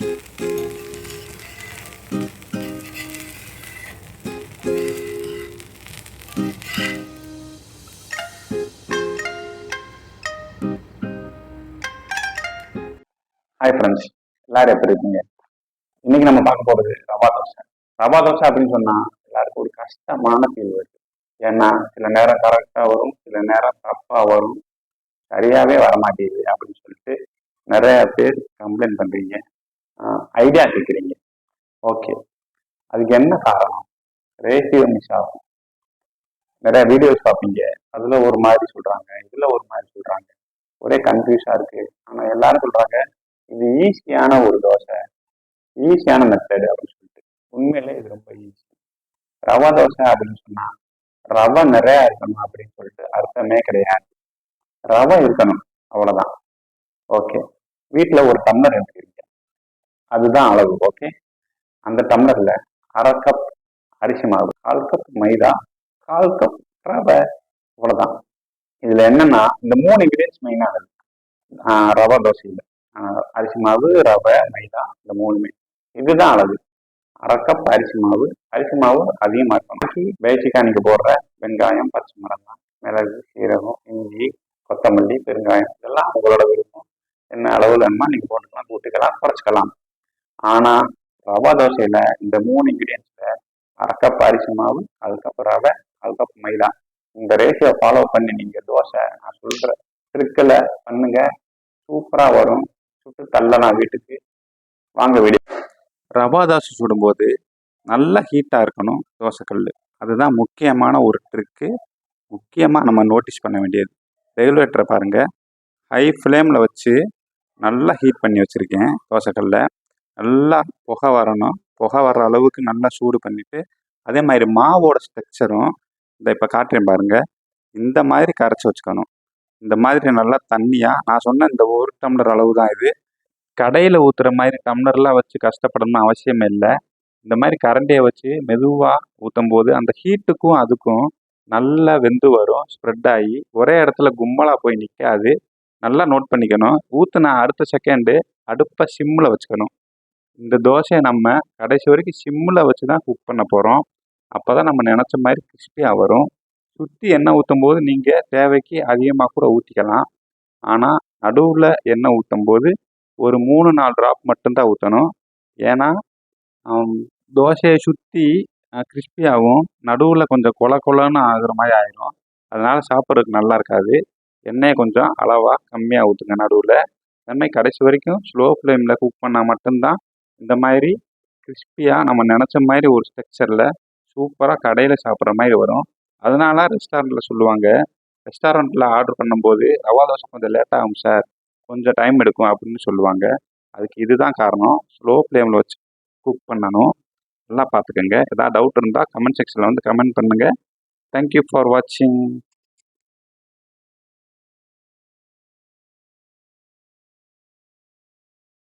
Hi friends எல்லாரும் எப்படி இருக்கீங்க? இன்னைக்கு நம்ம பார்க்க போறது ரவா தோசை. ரவா தோசை அப்படின்னு சொன்னா எல்லாருக்கும் ஒரு கஷ்டமான ஃபீல் வருது. ஏன்னா சில நேரம் கரெக்டாக வரும் சில நேரம் தப்பா வரும். சரியாவே வர மாட்டேங்குது அப்படின்னு சொல்லிட்டு நிறைய பேர் கம்ப்ளைண்ட் பண்றீங்க. ஐடியா கேட்குறீங்க ஓகே அதுக்கு என்ன காரணம்? ரேசியோ மிஸ் ஆகும். நிறைய வீடியோஸ் பார்ப்பீங்க. அதுல ஒரு மாதிரி சொல்றாங்க. இதுல ஒரு மாதிரி சொல்றாங்க. ஒரே கன்ஃபியூஸா இருக்கு. ஆனா எல்லாரும் சொல்றாங்க இது ஈஸியான ஒரு தோசை. ஈஸியான மெத்தடு அப்படின்னு சொல்லிட்டு. உண்மையிலே இது ரொம்ப ஈஸி ரவா தோசை அப்படின்னு சொன்னா ரவை நிறைய இருக்கணும் அப்படின்னு சொல்லிட்டு அர்த்தமே கிடையாது. ரவை இருக்கணும். அவ்வளவுதான். ஓகே வீட்டில் ஒரு டம்ளர் எடுத்துக்கிறீங்க அதுதான் அளவு ஓகே அந்த டம்ளர்ல அரை கப் அரிசி மாவு கால் கப் மைதா கால் கப் ரவை இவ்வளவுதான். இதுல என்னன்னா இந்த மூணு இன்கிரீடியன்ஸ் மெயினாக இருக்கு. ரவை தோசையில். அரிசி மாவு ரவை மைதா இந்த மூணுமே. இதுதான் அளவு. அரை கப் அரிசி மாவு. அரிசி மாவு அதிகமாக இருக்கணும். பேசிக்காக நீங்கள் போடுற வெங்காயம் பச்சை மிளகாய் மிளகு சீரகம் இஞ்சி கொத்தமல்லி பெருங்காயம் இதெல்லாம் உங்களோட விருப்பம். என்ன அளவில் வேணுமா நீங்கள் போட்டுக்கலாம் கூட்டிக்கலாம் குறைச்சிக்கலாம். ஆனால் ரவா தோசையில் இந்த மூணு இன்க்ரீடியன்ஸில் அரை கப் அரிசி மாவு அதுக்கப்புறம் ரவை அதுக்கப்புறம் மைதா. இந்த ரேஷியோ ஃபாலோ பண்ணி நீங்கள் தோசை நான் சொல்ற ட்ரிக்கில் பண்ணுங்க. சூப்பராக வரும். சுட்டு தள்ளலாம் வீட்டுக்கு. வாங்க வீடு. ரவா தோசை சுடும்போது நல்லா ஹீட்டாக இருக்கணும் தோசைக்கல் அதுதான் முக்கியமான ஒரு ட்ரிக்கு முக்கியமாக நம்ம நோட்டீஸ் பண்ண வேண்டியது. ரெகுலேட்டரை பாருங்கள் ஹை ஃப்ளேமில் வச்சு நல்லா ஹீட் பண்ணி வச்சுருக்கேன் தோசைக்கல்லை. நல்லா புகை வரணும். புகை வர்ற அளவுக்கு நல்லா சூடு பண்ணிவிட்டு அதே மாதிரி மாவோட ஸ்ட்ரக்சரும் இந்த இப்போ காட்டுறேன் பாருங்கள் இந்த மாதிரி கரைச்சி வச்சுக்கணும். இந்த மாதிரி நல்லா தண்ணியாக நான் சொன்ன இந்த ஒரு டம்ளர் அளவு தான் இது. கடையில் ஊற்றுற மாதிரி டம்ளர்லாம் வச்சு கஷ்டப்படணும்னு அவசியம் இல்லை. இந்த மாதிரி கரண்டியை வச்சு மெதுவாக ஊற்றும் போது அந்த ஹீட்டுக்கும் அதுக்கும் நல்லா வெந்து வரும் ஸ்ப்ரெட் ஆகி ஒரே இடத்துல கும்பலாக போய் நிற்காது நல்லா நோட் பண்ணிக்கணும். ஊற்றுன அடுத்த செகண்டு அடுப்பை சிம்மில் வச்சுக்கணும். இந்த தோசையை நம்ம கடைசி வரைக்கும் சிம்மில் வச்சு தான் குக் பண்ண போகிறோம் அப்போ தான் நம்ம நினச்ச மாதிரி கிறிஸ்பியாக வரும். சுற்றி எண்ணெய் ஊற்றும் போது நீங்கள் தேவைக்கு அதிகமாக கூட ஊற்றிக்கலாம் ஆனால் நடுவில் எண்ணெய் ஊற்றும் போது ஒரு மூணு நாலு ட்ராப் மட்டும்தான் ஊற்றணும் ஏன்னா தோசையை சுற்றி கிறிஸ்பியாகவும் நடுவில் கொஞ்சம் கொல கொலன்னு ஆகுற மாதிரி ஆயிடும் அதனால் சாப்பிட்றதுக்கு நல்லா இருக்காது. எண்ணெயை கொஞ்சம் அளவாக கம்மியாக ஊற்றுங்க நடுவில். அதுமாதிரி கடைசி வரைக்கும் ஸ்லோ ஃப்ளேமில் குக் பண்ணால் மட்டும்தான் இந்த மாதிரி கிறிஸ்பியாக நம்ம நினச்ச மாதிரி ஒரு ஸ்ட்ரக்சரில் சூப்பராக கடையில் சாப்பிட்ற மாதிரி வரும். அதனால ரெஸ்டாரண்ட்டில் சொல்லுவாங்க ரெஸ்டாரண்ட்டில் ஆர்டர் பண்ணும்போது ரவா தோசை கொஞ்சம் லேட் ஆகும் சார் கொஞ்சம் டைம் எடுக்கும் அப்படின்னு சொல்லுவாங்க. அதுக்கு இதுதான் காரணம். ஸ்லோ ஃப்ளேமில் வச்சு குக் பண்ணணும். நல்லா பார்த்துக்கோங்க. எதாவது டவுட் இருந்தால் கமெண்ட் செக்ஷனில் வந்து கமெண்ட் பண்ணுங்கள் தேங்க்யூ ஃபார் வாட்சிங்